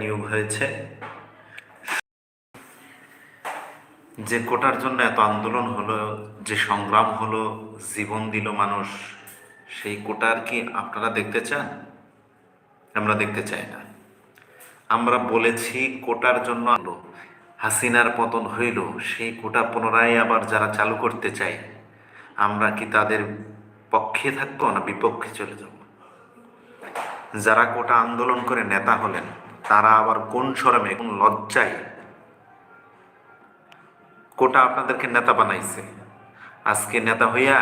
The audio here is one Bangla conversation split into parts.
নিয়োগ হয়েছে। যে কোটার জন্য এত আন্দোলন হলো, যে সংগ্রাম হলো, জীবন দিল মানুষ, সেই কোটার কি আপনারা দেখতে চান? আমরা দেখতে চাই না। আমরা বলেছি কোটার জন্য হাসিনার পতন হইল, সেই কোটা পুনরায় আবার যারা চালু করতে চায়, আমরা কি তাদের পক্ষে থাকব না বিপক্ষে চলে যাব? যারা কোটা আন্দোলন করে নেতা হলেন তারা আবার কোন শরমে কোন লজ্জায়? কোটা আপনাদেরকে নেতা বানাইছে। আজকে নেতা হইয়া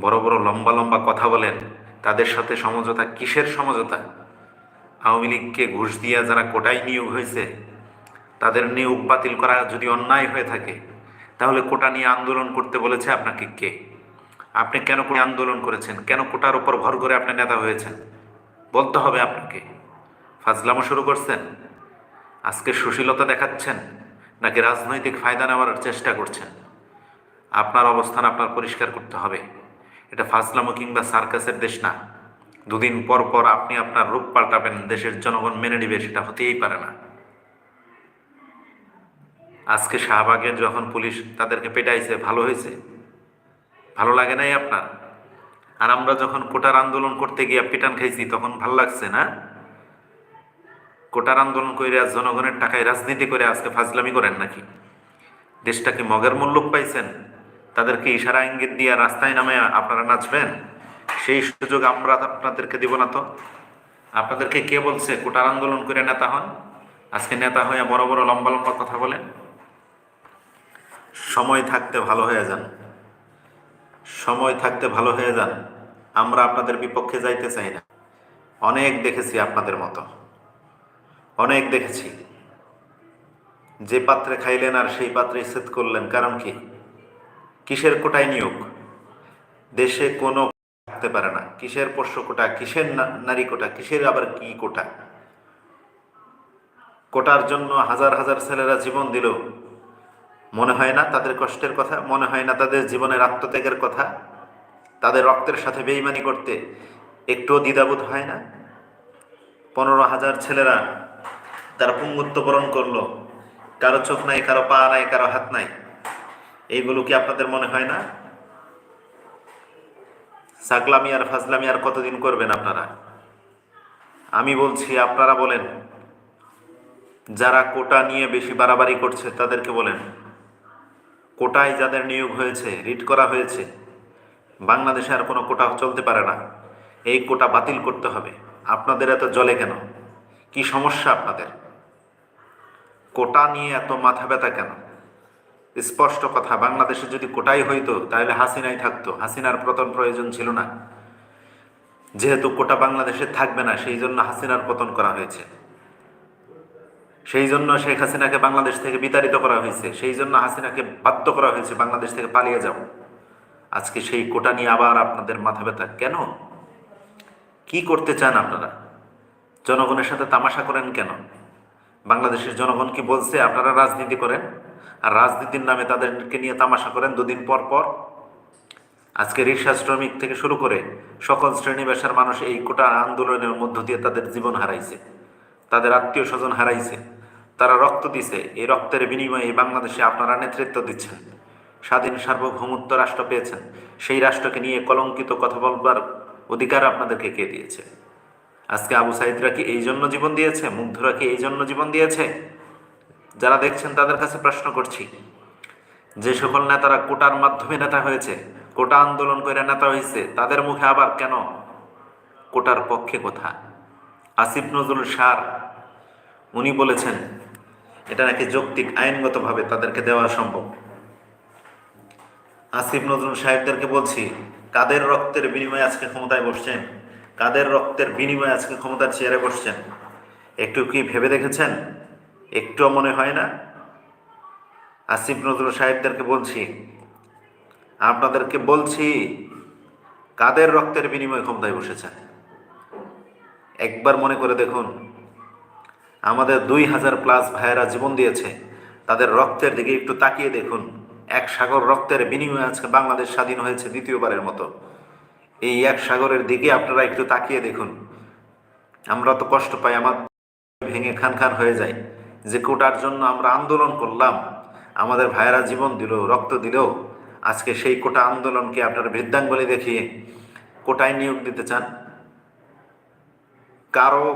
বড় বড় লম্বা লম্বা কথা বলেন, তাদের সাথে সমঝোতা কিসের সমঝোতা? আওয়ামী লীগকে ঘুষ দিয়া যারা কোটায় নিয়োগ হয়েছে তাদের নিয়োগ বাতিল করা যদি অন্যায় হয়ে থাকে, তাহলে কোটা নিয়ে আন্দোলন করতে বলেছে আপনাকে কে? আপনি কেন করে আন্দোলন করেছেন? কেন কোটার উপর ভর করে আপনি নেতা হয়েছেন? বলতে হবে আপনাকে। ফাজলামো শুরু করছেন? আজকে সুশীলতা দেখাচ্ছেন নাকি রাজনৈতিক ফায়দা নেওয়ার চেষ্টা করছেন? আপনার অবস্থান আপনার পরিষ্কার করতে হবে। এটা ফাজলামো কিংবা সার্কাসের দেশ না। দুদিন পর পর আপনি আপনার রূপ পাল্টাবেন, দেশের জনগণ মেনে নিবে, সেটা হতেই পারে না। আজকে শাহবাগে যখন পুলিশ তাদেরকে পেটাইছে, ভালো হয়েছে? ভালো লাগে নাই আপনার? আর আমরা যখন কোটার আন্দোলন করতে গিয়ে পিটান খাইছি, তখন ভালো লাগছে না? কোটার আন্দোলন করে জনগণের টাকায় রাজনীতি করে আজকে ফাজলামি করেন নাকি? দেশটাকে মগের মূল্য পাইছেন? তাদেরকে ইশারা ইঙ্গিত দিয়ে রাস্তায় নামে আপনারা নাচবেন? সেই সুযোগ আমরা আপনাদেরকে দিব না তো? আপনাদেরকে কে বলছে কোটার আন্দোলন করে নেতা হন? আজকে নেতা হয়ে বড় বড় লম্বা লম্বা কথা বলেন। সময় থাকতে ভালো হয়ে যান। সময় থাকতে ভালো হয়ে যান। আমরা আপনাদের বিপক্ষে যাইতে চাই না। অনেক দেখেছি আপনাদের মতো। অনেক দেখেছি। যে পাত্রে খাইলেন আর সেই পাত্রে ছেদ করলেন, কারণ কি? কিসের কোটায় নিয়োগ? দেশে কোনো থাকতে পারে না। কিসের পোষ্য কোটা? কিসের নারী কোটা? কিসের আবার কি কোটা? কোটার জন্য হাজার হাজার ছেলেরা জীবন দিল। মনে হয় না তাদের কষ্টের কথা? মনে হয় না তাদের জীবনের আত্মত্যাগের কথা? তাদের রক্তের সাথে বেইমানি করতে একটুও দ্বিধাবোধ হয় না? পনেরো হাজার ছেলেরা তারা পুঙ্গুত্ব বরণ করল। কারও চোখ নাই, কারও পা নাই, কারও হাত নাই। এইগুলো কি আপনাদের মনে হয় না? সাকলামি আর ফাজলামি আর কতদিন করবেন আপনারা? আমি বলছি, আপনারা বলেন। যারা কোটা নিয়ে বেশি বাড়াবাড়ি করছে, তাদেরকে বলেন। কোটায় যাদের নিয়োগ হয়েছে, রিট করা হয়েছে, বাংলাদেশে আর কোনো কোটা চলতে পারে না। এই কোটা বাতিল করতে হবে। আপনাদের এত জলে কেন? কি সমস্যা আপনাদের? কোটা নিয়ে এত মাথা ব্যথা কেন? স্পষ্ট কথা, বাংলাদেশে যদি কোটাই হইতো, তাহলে হাসিনাই থাকতো। হাসিনার পতন প্রয়োজন ছিল না। যেহেতু কোটা বাংলাদেশে থাকবে না, সেই জন্য হাসিনার পতন করা হয়েছে। সেই জন্য শেখ হাসিনাকে বাংলাদেশ থেকে বিতাড়িত করা হয়েছে। সেই জন্য হাসিনাকে বাধ্য করা হয়েছে, বাংলাদেশ থেকে পালিয়ে যাব আজকে সেই কোটা নিয়ে আবার আপনাদের মাথা ব্যথা কেন? কি করতে চান আপনারা? জনগণের সাথে তামাশা করেন কেন? বাংলাদেশের জনগণ কি বলছে? আপনারা রাজনীতি করেন। আর রাজনীতির নামে তাদেরকে নিয়ে তামাশা করেন দুদিন পর পর। আজকে রিক্সা শ্রমিক থেকে শুরু করে সকল শ্রেণি মানুষ এই কোটা আন্দোলনের মধ্য দিয়ে তাদের জীবন হারাইছে। তাদের আত্মীয় স্বজন হারাইছে। তারা রক্ত দিছে। এই রক্তের বিনিময়ে বাংলাদেশে আপনারা নেতৃত্ব দিচ্ছেন। স্বাধীন সার্বভৌমত্ব রাষ্ট্র পেয়েছেন। সেই রাষ্ট্রকে নিয়ে কলঙ্কিত কথা বলবার অধিকার আপনাদেরকে কে দিয়েছে? আজকে আবু সাইদরা কি এই জন্য জীবন দিয়েছে? মুগ্ধরা কি এই জন্য জীবন দিয়েছে? যারা দেখছেন তাদের কাছে প্রশ্ন করছি। যে সকল নেতারা কোটার মাধ্যমে নেতা হয়েছে, কোটা আন্দোলন করে নেতা হয়েছে, তাদের মুখে আবার কেন? কোটার পক্ষে কথা? আসিফ নজরুল সার, উনি বলেছেন, এটা নাকি যৌক্তিক, আইনগতভাবে তাদেরকে দেওয়া সম্ভব। আসিফ নজরুল সাহেবদেরকে বলছি, কাদের রক্তের বিনিময়ে আজকে ক্ষমতায় বসছেন? কাদের রক্তের বিনিময়ে আজকে ক্ষমতার চেয়ারে বসছেন? একটু কি ভেবে দেখেছেন? একটুও মনে হয় না? আসিফ নজরুল সাহেবদেরকে বলছি, আপনাদেরকে বলছি, কাদের রক্তের বিনিময়ে ক্ষমতায় বসেছেন? একবার মনে করে দেখুন, আমাদের দুই হাজার প্লাস ভাইয়েরা জীবন দিয়েছে, তাদের রক্তের দিকে একটু তাকিয়ে দেখুন। এক সাগর রক্তের বিনিময়ে আজকে বাংলাদেশ স্বাধীন হয়েছে দ্বিতীয়বারের মতো। এই এক সাগরের দিকে আপনারা একটু তাকিয়ে দেখুন। আমরা তো কষ্ট পাই, আমার ভেঙে খান খান হয়ে যায়। যে কোটার জন্য আমরা আন্দোলন করলাম, আমাদের ভাইয়েরা জীবন দিল, রক্ত দিল, আজকে সেই কোটা আন্দোলনকে আপনারা বৃদ্ধাঙ্গলি দেখিয়ে কোটায় নিয়োগ দিতে চান। কারও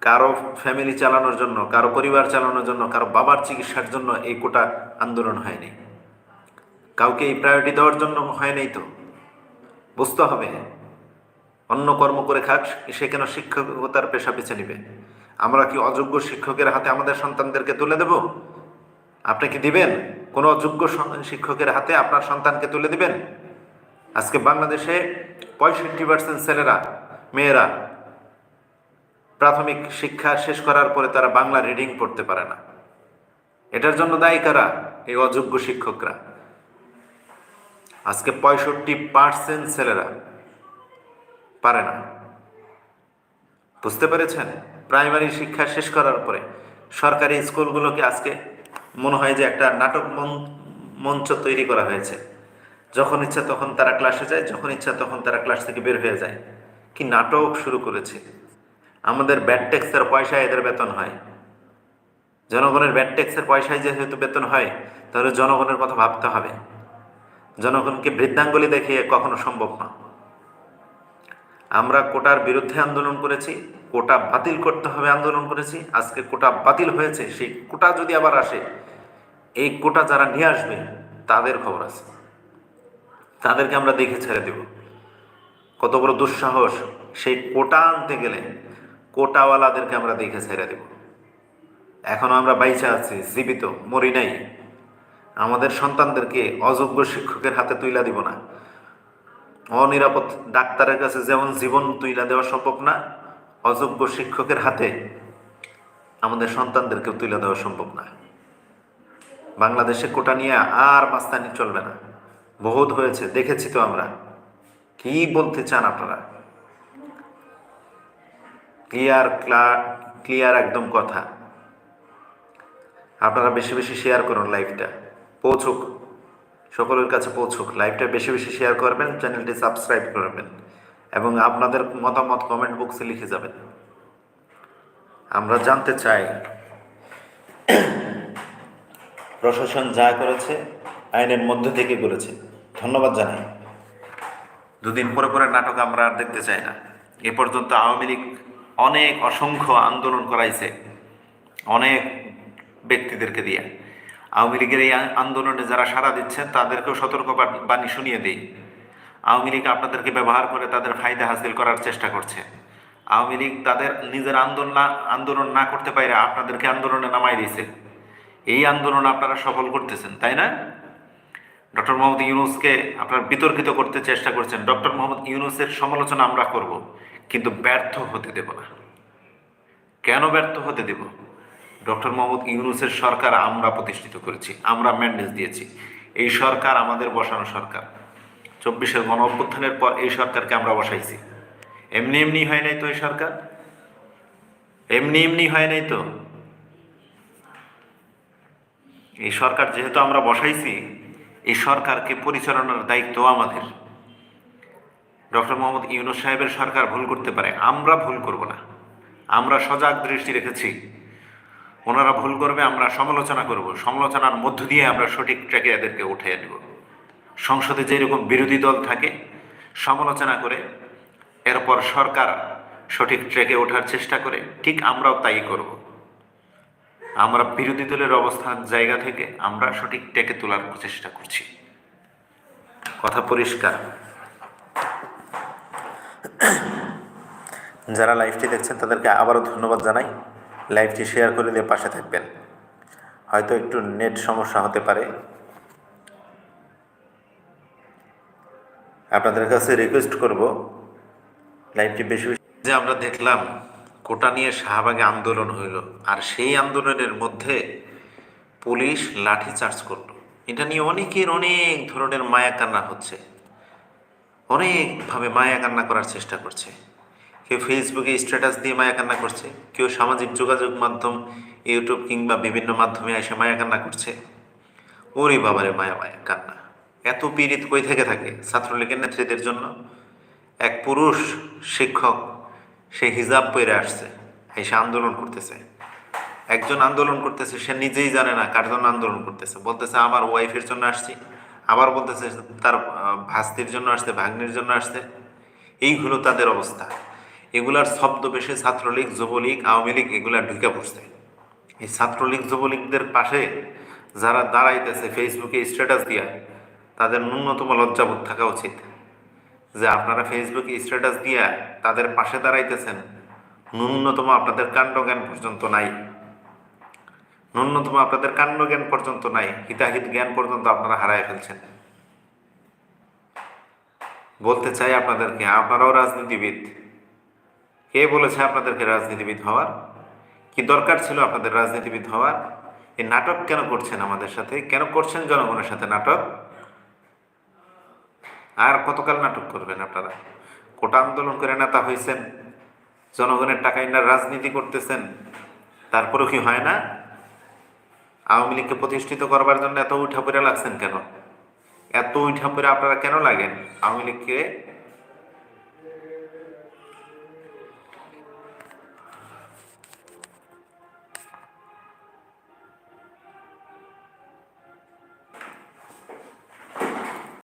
কারও ফ্যামিলি চালানোর জন্য, কারও পরিবার চালানোর জন্য, কারও বাবার চিকিৎসার জন্য এই কোটা আন্দোলন হয়নি। কাউকে এই প্রায়োরিটি দেওয়ার জন্য হয়নি তো। বুঝতে হবে। অন্য কর্ম করে খাক, সে কেন শিক্ষকতার পেশা বেছে নিবে? আমরা কি অযোগ্য শিক্ষকের হাতে আমাদের সন্তানদেরকে তুলে দেব? আপনি কি দিবেন? কোনো অযোগ্য শিক্ষকের হাতে আপনার সন্তানকে তুলে দিবেন? আজকে বাংলাদেশে পঁয়ষট্টি পার্সেন্ট ছেলেরা, মেয়েরা প্রাথমিক শিক্ষা শেষ করার পরে তারা বাংলা রিডিং পড়তে পারে না। এটার জন্য দায়ী কারা? এই অযোগ্য শিক্ষকরা। আজকে পঁয়ষট্টি পার্সেন্ট ছেলেরা পারে না। বুঝতে পেরেছেন? প্রাইমারি শিক্ষা শেষ করার পরে সরকারি স্কুলগুলোকে আজকে মনে হয় যে একটা নাটক মঞ্চ তৈরি করা হয়েছে। যখন ইচ্ছা তখন তারা ক্লাসে যায়, যখন ইচ্ছা তখন তারা ক্লাস থেকে বের হয়ে যায়। কি নাটক শুরু করেছে? আমাদের ব্যাড ট্যাক্সের পয়সায় এদের বেতন হয়। জনগণের ব্যাড ট্যাক্সের পয়সায় যেহেতু বেতন হয়, তাহলে জনগণের কথা ভাবতে হবে। জনগণকে বৃদ্ধাঙ্গুলি দেখিয়ে কখনো সম্ভব না। আমরা কোটার বিরুদ্ধে আন্দোলন করেছি, কোটা বাতিল করতে হবে আন্দোলন করেছি, আজকে কোটা বাতিল হয়েছে, সেই কোটা যদি আবার আসে, এই কোটা যারা নিয়ে আসবে, তাদের খবর আছে। তাদেরকে আমরা দেখে ছেড়ে দেব। কত বড় দুঃসাহস, সেই কোটা আনতে গেলে কোটাওয়ালাদেরকে আমরা দেখে ছেড়ে দেব। এখনও আমরা বাইচে আছি, জীবিত, মরি নাই। আমাদের সন্তানদেরকে অযোগ্য শিক্ষকের হাতে তুইলা দিব না। অনিরাপদ ডাক্তারের কাছে যেমন জীবন তুইলা দেওয়া সম্ভব না, অযোগ্য শিক্ষকের হাতে আমাদের সন্তানদেরকেও তুলে দেওয়া সম্ভব না। বাংলাদেশে কোটা নিয়ে আর মাস্তানি চলবে না। বহুত হয়েছে, দেখেছি তো আমরা। কি বলতে চান আপনারা? ক্লিয়ার ক্লিয়ার একদম কথা। আপনারা বেশি বেশি শেয়ার করুন লাইভটা পৌঁছুক। সকলের কাছে পৌঁছুক। লাইভটা বেশি বেশি শেয়ার করবেন চ্যানেলটি সাবস্ক্রাইব করবেন এবং আপনাদের মতামত কমেন্ট বক্সে লিখে যাবেন। আমরা জানতে চাই, প্রশাসন যা করেছে, আইনের মধ্যে থেকে করেছে। ধন্যবাদ জানাই। দুদিন পরে পরে নাটক আমরা আর দেখতে চাই না। এ পর্যন্ত আওয়ামী লীগ অনেক অসংখ্য আন্দোলন করাইছে, অনেক ব্যক্তিদেরকে দিয়ে। আওয়ামী লীগের এই আন্দোলনে যারা সাড়া দিচ্ছেন, তাদেরকেও সতর্ক বাণী শুনিয়ে দিই। আওয়ামী লীগ আপনাদেরকে ব্যবহার করে তাদের ফায়দা হাসিল করার চেষ্টা করছে। আওয়ামী লীগ তাদের নিজের আন্দোলন আন্দোলন না করতে পারে আপনাদেরকে আন্দোলনে নামাই দিয়েছে। এই আন্দোলন আপনারা সফল করতেছেন, তাই না? ডক্টর মোহাম্মদ ইউনুসকে আপনারা বিতর্কিত করতে চেষ্টা করছেন, ডক্টর মোহাম্মদ ইউনুসের সমালোচনা আমরা করব, কিন্তু ব্যর্থ হতে দেব না। কেন ব্যর্থ হতে দেব? ডক্টর মোহাম্মদ ইউনুসের সরকার আমরা প্রতিষ্ঠিত করেছি, আমরা ম্যান্ডেজ দিয়েছি। এই সরকার আমাদের বসানো সরকার। চব্বিশের গণ অভ্যুত্থানের পর এই সরকারকে আমরা বসাইছি। এমনি এমনি হয় নাই তো এই সরকার? এমনি এমনি হয় নাই তো? এই সরকার যেহেতু আমরা বসাইছি, এই সরকারকে পরিচালনার দায়িত্ব আমাদের। ডক্টর মোহাম্মদ ইউনুস সাহেবের সরকার ভুল করতে পারে, আমরা ভুল করব না। আমরা সজাগ দৃষ্টি রেখেছি। ওনারা ভুল করবে, আমরা সমালোচনা করব। সমালোচনার মধ্য দিয়ে আমরা সঠিক ট্র্যাকে এদেরকে উঠে নেব। সংসদে যেরকম বিরোধী দল থাকে, সমালোচনা করে, এরপর সরকার সঠিক ট্র্যাকে ওঠার চেষ্টা করে, ঠিক আমরাও তাই করব। আমরা বিরোধী দলের অবস্থান জায়গা থেকে আমরা সঠিক ট্র্যাকে তোলার চেষ্টা করছি। কথা পরিষ্কার। যারা লাইভটি দেখছেন, তাদেরকে আবারও ধন্যবাদ জানাই। লাইভটি শেয়ার করে দিয়ে পাশে থাকবেন। হয়তো একটু নেট সমস্যা হতে পারে। আপনাদের কাছে রিকোয়েস্ট করব, লাইভটি বেশি যে আমরা দেখলাম, কোটা নিয়ে শাহবাগে আন্দোলন হইল, আর সেই আন্দোলনের মধ্যে পুলিশ লাঠি চার্জ করল। এটা নিয়ে অনেকের অনেক ধরনের মায়া কান্না হচ্ছে। অনেকভাবে মায়া কান্না করার চেষ্টা করছে। কেউ ফেসবুকে স্ট্যাটাস দিয়ে মায়া কান্না করছে, কেউ সামাজিক যোগাযোগ মাধ্যম ইউটিউব কিংবা বিভিন্ন মাধ্যমে এসে মায়া কান্না করছে। ওরে বাবারে, মায়া মায়া কান্না। এত পীড়িত কই থেকে থাকে ছাত্রলীগের নেতৃত্বের জন্য? এক পুরুষ শিক্ষক, সে হিজাব পরে আসছে এসে আন্দোলন করতেছে। একজন আন্দোলন করতেছে, সে নিজেই জানে না কার জন্য আন্দোলন করতেছে। বলতেছে, আমার ওয়াইফের জন্য আসছি। আবার বলতেছে, তার ভাস্তির জন্য আসছে, ভাগ্নির জন্য আসছে। এই হলো তাদের অবস্থা। এগুলার শব্দ বেশি ছাত্রলীগ, যুবলীগ, আওয়ামী লীগ এগুলা ঢুকে পড়ছে। এই ছাত্রলীগ, যুবলীগদের পাশে যারা দাঁড়াইতেছে ফেসবুকে স্ট্যাটাস দিয়া, তাদের ন্যূনতম লজ্জাবোধ থাকা উচিত। যে আপনারা ফেসবুকে স্ট্যাটাস দিয়া তাদের পাশে দাঁড়াইতেছেন, ন্যূনতম আপনাদের কাণ্ডজ্ঞান পর্যন্ত নাই। ন্যূনতম আপনাদের কাণ্ডজ্ঞান পর্যন্ত নাই, হিতাহিত জ্ঞান পর্যন্ত আপনারা হারায় ফেলছেন। বলতে চাই আপনাদেরকে, আপনারাও রাজনীতিবিদ কে বলেছে আপনাদেরকে রাজনীতিবিদ হওয়ার? কি দরকার ছিল আপনাদের রাজনীতিবিদ হওয়ার? এই নাটক কেন করছেন আমাদের সাথে? কেন করছেন জনগণের সাথে নাটক? আর কতকাল নাটক করবেন আপনারা? কোটা আন্দোলন করে নেতা হয়েছেন, জনগণের টাকায় না রাজনীতি করতেছেন, তারপরেও কি হয় না? আওয়ামী লীগকে প্রতিষ্ঠিত করবার জন্য এত উঠা পড়ে লাগছেন কেন? এত উঠা পড়ে আপনারা কেন লাগেন? আওয়ামী লীগকে